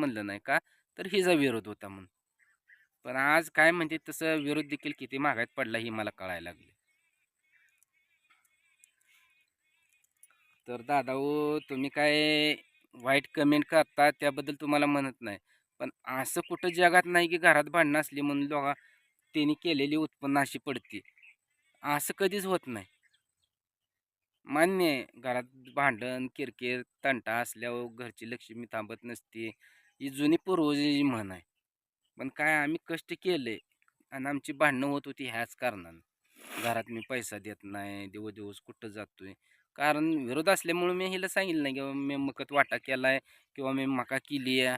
म्हणलं नाही का तर हिचा विरोध होता म्हणून. पण आज काय म्हणते तसं विरोध देखील किती महागात पडला ही मला कळायला लागले तर दादा तुम्ही काय वाईट कमेंट करता त्याबद्दल तुम्हाला म्हणत नाही. पण असं कुठं जगात नाही की घरात भांडणं असली म्हणून लोका त्यांनी केलेली उत्पन्न अशी पडते. असं कधीच होत नाही. मान्य आहे घरात भांडण किरकिर तंटा असल्यावर घरची लक्ष्मी थांबत नसते. ही जुनी पूर्वजी म्हण आहे. पण काय आम्ही कष्ट केले आणि आमची भांडणं होत होती ह्याच कारणानं. घरात मी पैसा देत नाही दिवस कुठं कुठं जातोय. कारण विरोध असल्यामुळे मी हिला सांगितलं नाही किंवा मी मकत वाटा केला आहे किंवा मी मका केली आहे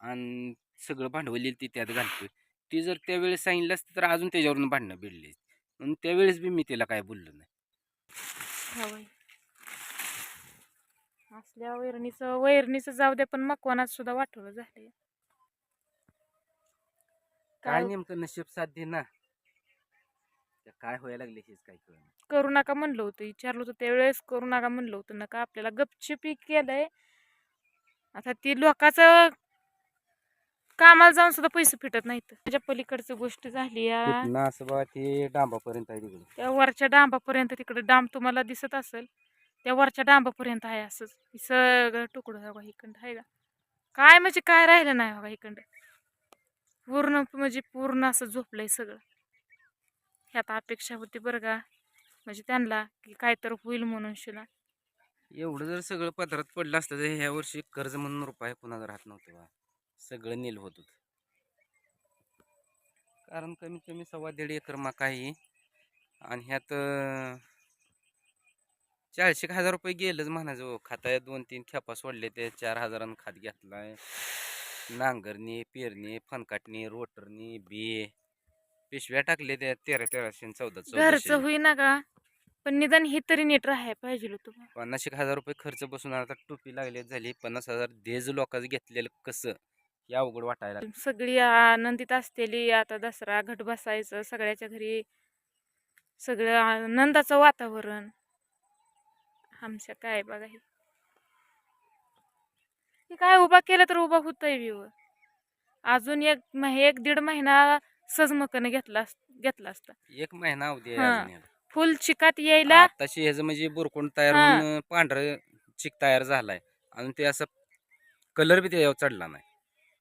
आणि सगळं भांडवल येईल ती त्यात घालतोय. ती जर त्यावेळेस सांगितलं असतं तर अजून त्याच्यावरून भांडणं भिडली म्हणून त्यावेळेस बी मी तिला काय बोललो नाही. असल्या वैरणीचं वैरणीचं जाऊ दे पण मकवानात सुद्धा वाटवलं झालंय. काय नेमकं नशीब साध्य ना? काय व्हायला लागले हेच काय करू नका म्हणलं होतं विचारलं होतं त्यावेळेस करू नका म्हणलं होतं नका आपल्याला गपचिपी केलंय. आता ती लोकांचं कामाला जाऊन सुद्धा पैसे फिटत नाहीत. त्याच्या पलीकडची गोष्ट झाली या. असं ते डांबापर्यंत आहे तिकडे. त्या वरच्या डांबापर्यंत तिकडे डांब तुम्हाला दिसत असेल. त्या वरच्या डांबापर्यंत आहे असंच. हे सगळं तुकडं आहे बघा इकडं आहे का? काय म्हणजे काय राहिलं नाही बघा इकडं. पूर्ण म्हणजे पूर्ण असं झोपलंय सगळं. ह्यात अपेक्षा होती बरं का म्हणजे त्यांना की काय तर होईल म्हणून शिला. एवढं जर सगळं पदरात पडलं असतं तर ह्या वर्षी कर्ज म्हणून रुपये कुणाला राहत नव्हतं बा. सगळं नील होत होतं. कारण कमीत कमी सव्वा दीड एकर मका आहे. आणि ह्यात चारशे एक हजार रुपये गेलंच म्हणायचं हो. खाताय दोन तीन खेपा सोडले ते चार हजारानं खात घेतलाय. नांगरणी पेरणी फनकाटणी रोटरणी बी. पिशव्या टाकले त्या तेरा तेराशे आणि चौदा घरचं चौदाशे होईना का? पण निदान हे तरी नीट राहायला पाहिजे होतं पन्नास एक हजार रुपये खर्च बसून आता टोपी लागली झाली पन्नास हजार देज लोकांचं घेतलेलं कसं? या अवघड वाटायला. सगळी आनंदित असलेली आता दसरा घट बसायचं सगळ्याच्या घरी सगळं आनंदाचं वातावरण. आमच्या काय बघा हे. काय उभा केलं तर उभा होतंय विव अजून एक मह एक दीड महिना सजमकन घेतला घेतला असता. एक महिना अवधी आहे. अजून याला. फुल चिकात यायला आताशी ह्याचं म्हणजे बुरकून तयार हा. होऊन पांढरं चिक तयार झालाय. अजून ते असं कलर बी त्याच्यावर चढला नाही.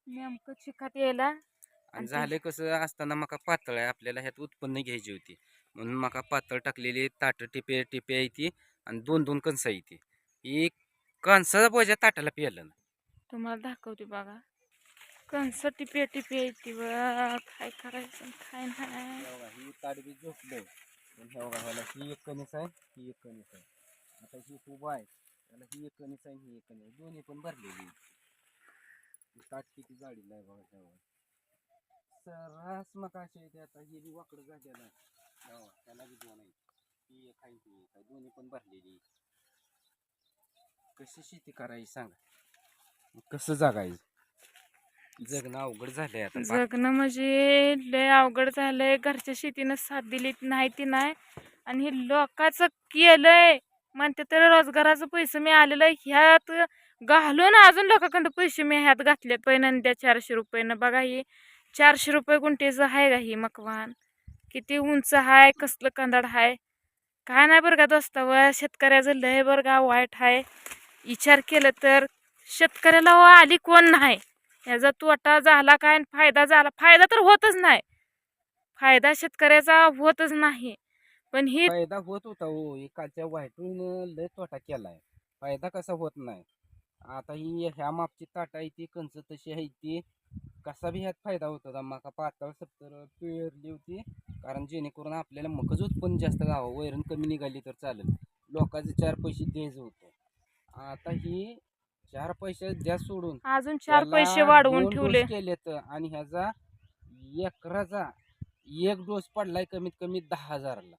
नेमकं चिकात यायला. आणि आणि ते- झाले कसं असताना मका पातळ आहे आपल्याला ह्यात उत्पन्न घ्यायची होती. म्हणून मका पातळ टाकलेली ताट टिपे टिपे आहे ती. आणि दोन दोन कणसं आहे ती. एक कणसाचा बोजा ताटाला पियलं ना. तुम्हाला दाखवते बघा. कंस टिपे टिपे येते बा काय करायचं काय नाही. ही ताट बी झोपलं. पण ह्या बघा ह्याला ही एक कणीस आहे ही एक कणीस आहे. आता ही उभा आहे. त्याला ही एक कणीस आहे ही एक कणीस आहे. दोन्ही पण भरलेली ताट किती जाडीला आहे बघा त्यावर सर्रास मग असे आहे ते आता. ही बी वाकडं झालेलं आहे. त्याला बी दोन आहे एक आहे एक आहे दोन्ही पण भरलेली. कशी शेती करायची सांगा. कसं जगायचं? जगणं अवघड झालंय आता. जगणं म्हणजे लय अवघड झालंय. घरच्या शेतीनं साथ दिली नाही ती नाही. आणि हे लोकांचं केलंय. म्हणते तर रोजगाराचं पैसे मिळालेलं. ह्यात घालून अजून लोकांकडे पैसे मी ह्यात घातलेत. पहिल्यांदा चारशे रुपयानं. बघा ही चारशे रुपये गुंठेचं आहे का ही मकवान? किती उंच आहे कसलं कंदाड आहे काय नाही बरं का दोस्तावं शेतकऱ्याचं लय बरं का वाईट आहे. विचार केलं तर शेतकऱ्याला व आली कोण नाही? याचा तोटा झाला काय फायदा झाला? फायदा तर होतच नाही. फायदा शेतकऱ्याचा होतच नाही. पण ही फायदा होत होता हो हे कालच्या वाईटून लय तोटा केलाय. फायदा कसा होत नाही? आता ही ह्या मापची ताटा आहे ती कंच तशी आहे ती कसा बी ह्यात फायदा होत. होता माका पातळ सत्तर पेरली होती. कारण जेणेकरून आपल्याला मकच उत्पन्न जास्त गावं वैरण कमी निघाली तर चालेल. लोकांचे चार पैसे द्यायचं होतं. आता ही चार पैसे द्या सोडून. अजून चार पैसे वाढवून ठेवले. केलेत आणि ह्याचा एकराचा एक डोस पडलाय कमीत कमी दहा हजारला.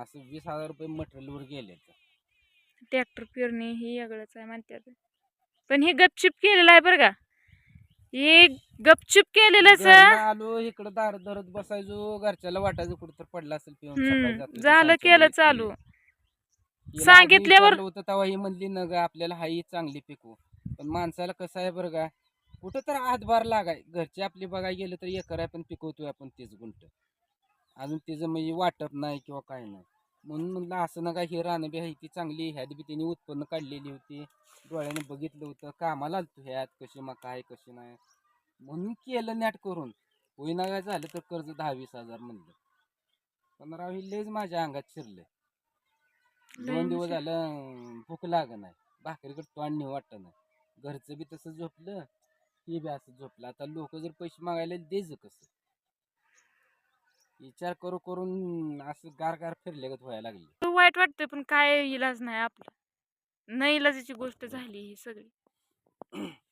असं वीस हजार रुपये मटेरियलवर गेले ट्रॅक्टर पेरणी ही वेगळंच आहे म्हणतात. पण हे गपचिप केलेलं आहे बरं का. हे गपचिप केलेलंच आलो इकडं दार धरत बसायचो घरच्याला वाटायचं कुठं तर पडला असेल पिऊन सकाळी हम्म, जातो झालं सांगतो केलं मी. चालू. हिला आधी सांगितल्यावर- विचारलं होतं तेव्हा ही म्हणली न ग आपल्याला हाई चांगली पिकू. पण माणसाला कसं आहे बरं का कुठं तर हातभार लागाय घरचे आपली बघायला गेलं तर एकर आहे पण पिकवतोय आपण तेच गुंट अजून त्याचं म्हणजे वाटप नाही किंवा काय नाही. म्हणून म्हणलं असं नका ही रानं बी आहे ती चांगली ह्यात बी त्यांनी उत्पन्न काढलेली होती. डोळ्याने बघितलं होतं कामाला आलतो ह्यात कशी मका आहे कशी नाही. म्हणून केलं नॅट करून. होईना काय झालं तर कर्ज दहा वीस हजार म्हणलं. पण राव हे लयच माझ्या अंगात शिरलं दोन दिवस म्हणजे- झालं भूक लाग नाही. भाकरीकडे तोंड नाही वाटत नाही. घरचं बी तसं झोपलं हे बी असं झोपलं. आता लोक जर पैसे मागायला द्यायचं कसं? विचार करू करून असं गार गार फिरले का व्हायला लागले. तो वाईट वाटतंय पण काय इलाज नाही आपला. नाही इलाजाची गोष्ट झाली ही सगळी.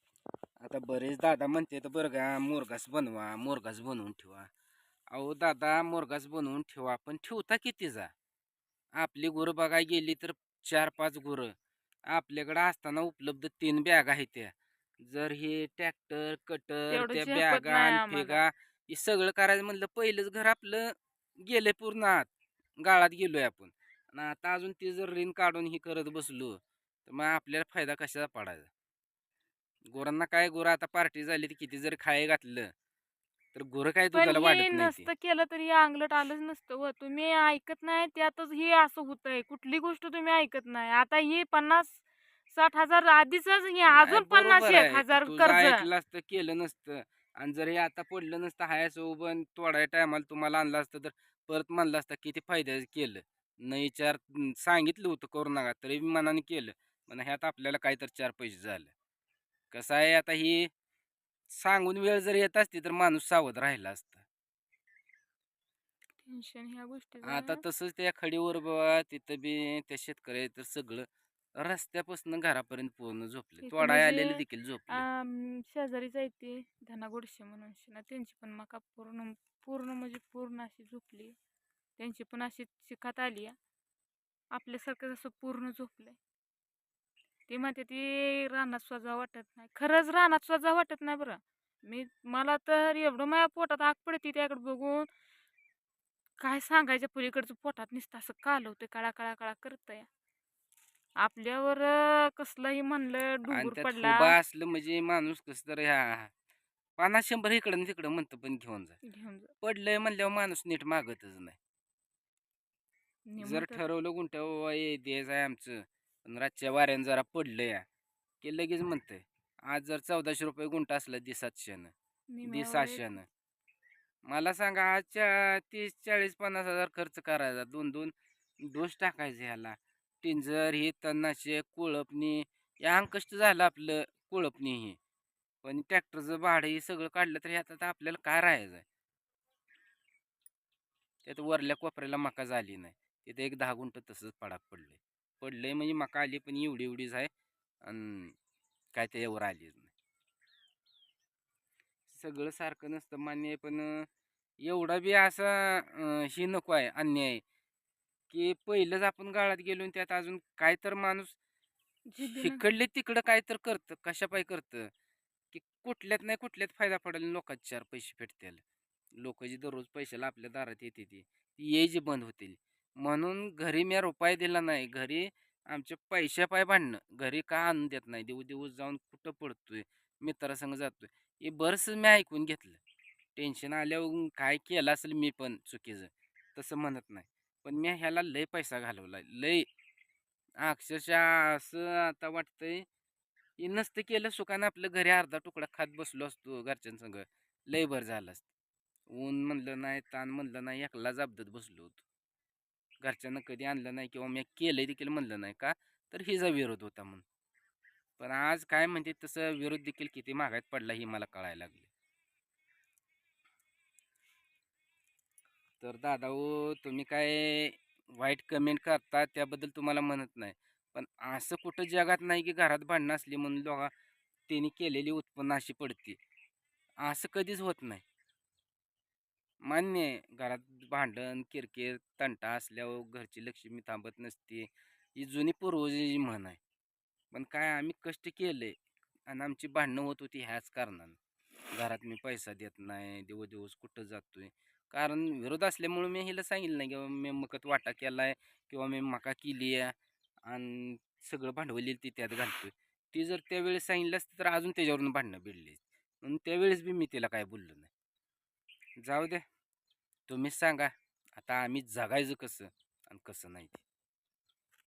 आता बरेच दादा म्हणते तर बरं का मोरगास बनवा मोरगास बनवून ठेवा. अहो दादा मोरगास बनवून ठेवा पण ठेवता किती जा? आपली गुरं बघायला गेली तर चार पाच गुरं. आपल्याकडं असताना उपलब्ध तीन बॅग आहेत त्या. जर हे ट्रॅक्टर कटर तेवढं त्या झेपत बॅगा नाही आम्हाला. फेगा हे सगळं करायचं म्हणलं पहिलंच घर आपलं गेलंय पूर्ण आत. गाळात गेलोय आपण. आणि आता अजून ते जर ऋण काढून हे करत बसलो तर मग आपल्याला फायदा कशाचा पडायचा? गुरांना काय गुरं आता पार्टी झाली तर किती जर खाय घातलं तर गुरं काय पण दुधाला हे वाढत नाही ते. नसतं केलं तर हे अंगलट आलंच नसतं व. तुम्ही ऐकत नाही त्यातच हे असं होतंय. कुठली गोष्ट तुम्ही ऐकत नाही. आता ही पन्नास साठ हजार आधीच हे नाही, अजून बरोबर पन्नास आहे. एक हजार तुझं कर्ज. ऐकलं असतं केलं नसतं. आणि जर हे आता पडलं नसतं हायाचं उभं तोडाय टायमाला तुम्हाला आणलं असतं तर परत म्हणलं असतं किती फायद्याचं केलं. न विचार हम्म, सांगितलं होतं करू नका तरी बी मनाने केलं. पण ह्यात आपल्याला काय तर चार पैसे झालं. कसं आहे आता ही सांगून वेळ जर येत असती तर माणूस सावध राहिला असता. ह्या गोष्टी आता तसंच त्या खडीवर बाबा तिथं बी त्या शेतकऱ्या तर सगळं रस्त्यापासून घरापर्यंत पूर्ण झोपले. इथं तोडाय म्हणजे, आलेले देखील झोपले. शेजारीच आहे ती धना गोडशे म्हणून ना त्यांची पण मका पूर्ण पूर्ण म्हणजे पूर्ण अशी झोपली. त्यांची पण अशी चिकात आली. आहे. आपल्यासारखं जसं पूर्ण झोपलंय. ती म्हणते ती रानात स्वजा वाटत नाही. खरंच रानात स्वजा वाटत नाही बरं. मी मला तर एवढं माझ्या पोटात आग पडते त्याकडे बघून. काय सांगायच्या पलीकडचं पोटात नुसतं असं कालवते काळा काळा काळा करतंय. आपल्यावर कसलंही म्हणलं आणि डुंगूर त्यात पडला उभा असलं म्हणजे माणूस कस तर ह्या पन्नास शंभर इकडं तिकडं म्हणतं पण घेऊन जा. घेऊन जा. पडलंय म्हणल्यावर माणूस नीट मागतच नाही. जर ठरवलं गुंठ्या ये आहे आमचं. पण रातच्या वाऱ्यानं जरा पडलं या. की लगेच म्हणतंय आज जर चौदाशे रुपये गुंठा असला दि सातशेनं. दि निम्म्यावर सहाशेनं. मला सांगा आजच्या तीस चाळीस पन्नास हजार खर्च करायचा. दोन दोन डोस टाकायचे ह्याला. टिंजर हे तणनाशक कोळपणी या कष्ट झालं आपलं कोळपणी ही. पण ट्रॅक्टरचं भाडं हे सगळं काढलं तर ह्यात आता आपल्याला काय राहायचं आहे? त्यात वरल्या कोपऱ्याला मका झाली नाही. तिथे एक दहा गुंठ तसंच पडाक पडले आहे म्हणजे मका आली पण एवढी एवढीच आहे आणि काय त्याच्यावर आलीच नाही. सगळं सारखं नसतं मान्य आहे पण एवढा बी असा हे नको आहे अन्याय. की पहिलंच आपण गाळात गेलो आणि त्यात अजून काय तर माणूस इकडले तिकडं काय तर करतं कशा पाय करतं? की कुठल्यात नाही कुठल्यात फायदा पडेल लोकांचे चार पैसे भेटतील. लोक जी दररोज पैशाला आपल्या दारात येते ती ती यायची बंद होतील. म्हणून घरी मी रुपये दिला नाही. घरी आमच्या पैशा पाय भांडणं. घरी का आणून देत नाही? दिवस दिवस जाऊन कुठं पडतोय? मित्रासंग जातोय. हे बरंच मी ऐकून घेतलं. टेन्शन आल्यावर काय केलं असेल मी पण चुकीचं. तसं म्हणत नाही. पण मी ह्याला लय पैसा घालवला लय. अक्षरशः असं आता वाटतंय की नसतं केलं सुखानं आपलं घरी अर्धा तुकडा खात बसलो असतो घरच्यांसंग लय भर झालं असतं. ऊन म्हणलं नाही ताण म्हणलं नाही एकला जाबदत बसलो होतो. घरच्यांना कधी आणलं नाही किंवा मी केलंय देखील म्हणलं नाही का तर हिचा विरोध होता म्हणून. पण आज काय म्हणते तसं विरोध देखील किती महागात पडला ही मला कळायला लागले तर दादा हो तुम्ही काय वाईट कमेंट करता त्याबद्दल तुम्हाला म्हणत नाही. पण असं कुठं जगात नाही की घरात भांडणं असली म्हणून लोका त्यांनी केलेली उत्पन्न अशी पडते. असं कधीच होत नाही. मान्य आहे घरात भांडण किरकिर तंटा असल्यावर घरची लक्ष्मी थांबत नसते. ही जुनी पूर्वजी म्हण आहे. पण काय आम्ही कष्ट केले आणि आमची भांडणं होत होती ह्याच कारणानं. घरात मी पैसा देत नाही दिवस दिवस कुठं जातोय. कारण विरोध असल्यामुळे मी हिला सांगितलं नाही किंवा मी मकत वाटा केला आहे किंवा मी मका केली आहे आणि सगळं भांडवली ती त्यात घालतो ती जर त्यावेळेस सांगितलं असतं तर अजून त्याच्यावरून भांडणं भिडली म्हणून त्यावेळेस बी मी तिला काय बोललो नाही. जाऊ द्या तुम्हीच सांगा आता आम्ही जगायचं कसं आणि कसं नाही ते.